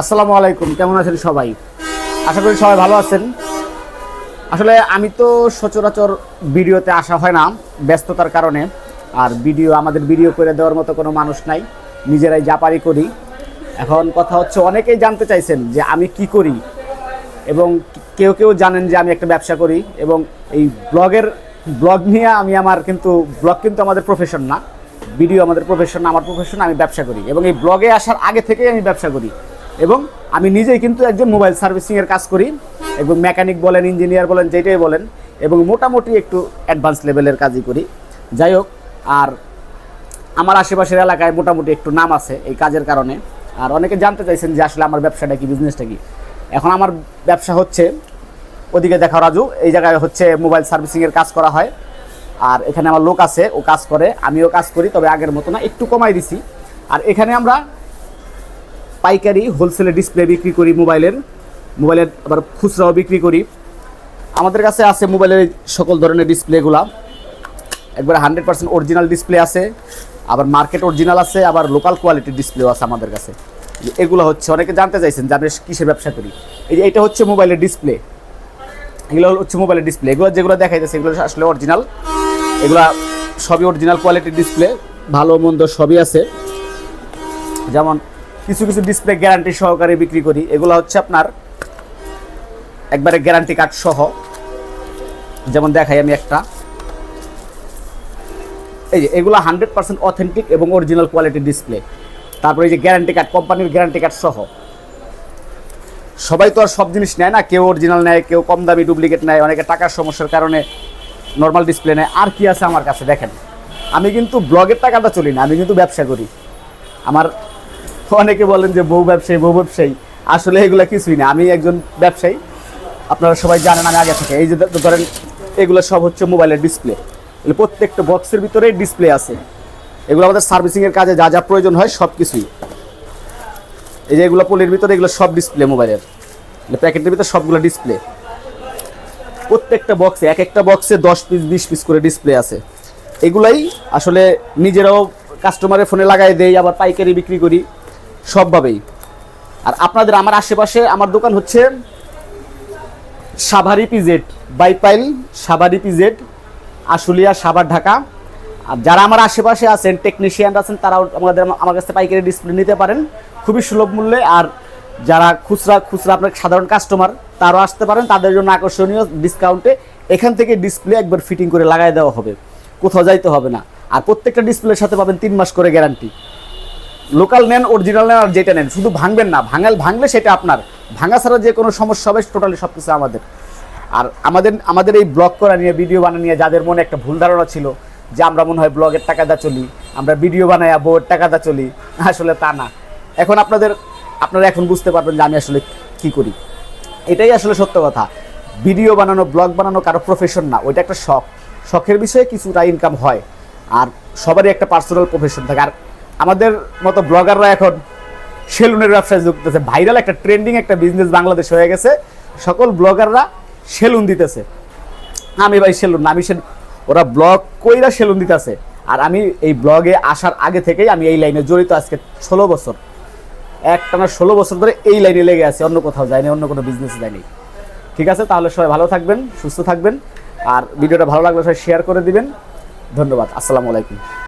আসসালামু আলাইকুম, কেমন আছেন সবাই? আশা করি সবাই ভালো আছেন। আসলে আমি তো সচরাচর ভিডিওতে আসা হয় না, ব্যস্ততার কারণে, আর ভিডিও, আমাদের ভিডিও করে দেওয়ার মতো কোনো মানুষ নাই, নিজেরাই যা পারি করি। এখন কথা হচ্ছে, অনেকেই জানতে চাইছেন যে আমি কি করি, এবং কেউ কেউ জানেন যে আমি একটা ব্যবসা করি, এবং এই ব্লগের, ব্লগ নিয়ে আমি আমার কিন্তু, ব্লগ কিন্তু আমাদের প্রফেশন না, ভিডিও আমাদের প্রফেশন আমার প্রফেশন আমি ব্যবসা করি, এবং এই ব্লগে আসার আগে থেকেই আমি ব্যবসা করি। এবং আমি নিজেই কিন্তু একজন মোবাইল সার্ভিসিংয়ের কাজ করি এবং মেকানিক বলেন, ইঞ্জিনিয়ার বলেন যেটাই বলেন, এবং মোটামুটি একটু অ্যাডভান্স লেভেলের কাজই করি। যাই হোক, আর আমার আশেপাশের এলাকায় মোটামুটি একটু নাম আছে এই কাজের কারণে। আর অনেকে জানতে চাইছেন যে আসলে আমার ব্যবসাটা কি বিজনেসটা কি। এখন আমার ব্যবসা হচ্ছে, ওদিকে দেখা রাজু, এই জায়গায় হচ্ছে মোবাইল সার্ভিসিংয়ের কাজ করা হয়। আর এখানে আমার লোক আছে, ও কাজ করে, আমিও কাজ করি, তবে আগের মতো না, একটু কমাই দিছি। আর এখানে আমরা পাইকারি হোলসেলে ডিসপ্লে বিক্রি করি মোবাইলের। মোবাইলের আবার খুচরাও বিক্রি করি। আমাদের কাছে আছে মোবাইলের সকল ধরনের ডিসপ্লেগুলা একবারে হান্ড্রেড পার্সেন্ট অরিজিনাল ডিসপ্লে আছে, আবার মার্কেট অরিজিনাল আছে, আবার লোকাল কোয়ালিটির ডিসপ্লেও আছে আমাদের কাছে। এগুলো হচ্ছে, অনেকে জানতে চাইছেন যে আমি কিসের ব্যবসা করি। এই যে এটা হচ্ছে মোবাইলের ডিসপ্লে এগুলো হচ্ছে মোবাইলের ডিসপ্লে এগুলো যেগুলো দেখাইতেছে, এগুলো আসলে অরিজিনাল এগুলা সবই অরিজিনাল কোয়ালিটির ডিসপ্লে ভালো, মন্দ সবই আছে। যেমন কিছু কিছু ডিসপ্লে গ্যারান্টি সহকারে বিক্রি করি। এগুলো হচ্ছে আপনার একবারে গ্যারান্টি কার্ড সহ। যেমন দেখাই আমি একটা। এই যে এগুলো হান্ড্রেড পার্সেন্ট অথেন্টিক এবং অরিজিনাল কোয়ালিটির ডিসপ্লে তারপরে এই যে গ্যারান্টি কার্ড কোম্পানির গ্যারান্টি কার্ড সহ। সবাই তো আর সব জিনিস নেয় না, কেউ অরিজিনাল নেয়, কেউ কম দামি ডুপ্লিকেট নেয়, অনেকে টাকার সমস্যার কারণে নর্মাল ডিসপ্লে নেয়। আর কি আছে আমার কাছে দেখেন। আমি কিন্তু ব্লগের টাকাটা চলি না, আমি কিন্তু ব্যবসা করি। আমার অনেকে বলেন যে বউ ব্যবসায়ী বউ ব্যবসায়ী। আসলে এগুলো কিছুই না। আমি একজন ব্যবসায়ী। আপনারা সবাই জানেন আমি আগে থেকে। এই যে ধরেন, এগুলো সব হচ্ছে মোবাইলের ডিসপ্লে। প্রত্যেকটা বক্সের ভিতরে ডিসপ্লে আছে। এগুলো আমাদের সার্ভিসিংয়ের কাজে যা যা প্রয়োজন হয় সব কিছুই। এই যে এগুলো পলির ভিতরে এগুলো সব ডিসপ্লে মোবাইলের। প্যাকেটের ভিতরে সবগুলো ডিসপ্লে। প্রত্যেকটা বক্সে, এক একটা বক্সে দশ পিস, বিশ পিস করে ডিসপ্লে আছে। এগুলাই আসলে নিজেরাও কাস্টমারের ফোনে লাগাই দেই, আবার পাইকারি বিক্রি করি। সবভাবেই। আর আপনাদের আমার আশেপাশে আমার দোকান হচ্ছে সাভারি পিজেড বাইপাইল সাভারি পিজেড আশুলিয়া, সাভার, ঢাকা। আর যারা আমার আশেপাশে আছেন টেকনিশিয়ান আছেন, তারাও আমাদের আমার কাছে পাইকারি ডিসপ্লে নিতে পারেন। খুবই সুলভ মূল্যে। আর যারা খুচরা খুচরা আপনার সাধারণ কাস্টমার তারাও আসতে পারেন। তাদের জন্য আকর্ষণীয় ডিসকাউন্টে এখান থেকে ডিসপ্লে একবার ফিটিং করে লাগাই দেওয়া হবে। কোথাও যাইতে হবে না। আর প্রত্যেকটা ডিসপ্লের সাথে পাবেন তিন মাস করে গ্যারান্টি লোকাল নেন অরিজিনাল নেন আর যেটা নেন, শুধু ভাঙবেন না, ভাঙাল ভাঙলে সেটা আপনার। ভাঙা ছাড়া যে কোনো সমস্যা হবে টোটালি সব কিছু আমাদের। আর আমাদের আমাদের এই ব্লগ করা নিয়ে ভিডিও বানা নিয়ে যাদের মনে একটা ভুল ধারণা ছিল, যে আমরা মনে হয় ব্লগের টাকা দা চলি, আমরা ভিডিও বানাই বউয়ের টাকা দা চলি, আসলে তা না। এখন আপনাদের, আপনারা এখন বুঝতে পারবেন যে আমি আসলে কি করি। এটাই আসলে সত্য কথা। ভিডিও বানানো ব্লগ বানানো কারও প্রফেশন না, ওইটা একটা শখ। শখের বিষয়ে কিছুটা ইনকাম হয়, আর সবারই একটা পার্সোনাল প্রফেশন থাকে। আর আমাদের মতো ব্লগাররা এখন সেলুনের ব্যবসায় যুক্ত আছে। ভাইরাল একটা ট্রেন্ডিং একটা বিজনেস বাংলাদেশ হয়ে গেছে। সকল ব্লগাররা সেলুন দিতেছে। আমি ভাই সেলুন আমি সে ওরা ব্লগ কইরা সেলুন দিতেছে। আর আমি এই ব্লগে আসার আগে থেকেই আমি এই লাইনে জড়িত আজকে ষোলো বছর। একটানা ষোলো বছর ধরে এই লাইনে লেগে আছে, অন্য কোথাও যায়নি অন্য কোনো বিজনেসে যায়নি ঠিক আছে, তাহলে সবাই ভালো থাকবেন, সুস্থ থাকবেন। আর ভিডিওটা ভালো লাগলে সবাই শেয়ার করে দিবেন। ধন্যবাদ, আসসালামু আলাইকুম।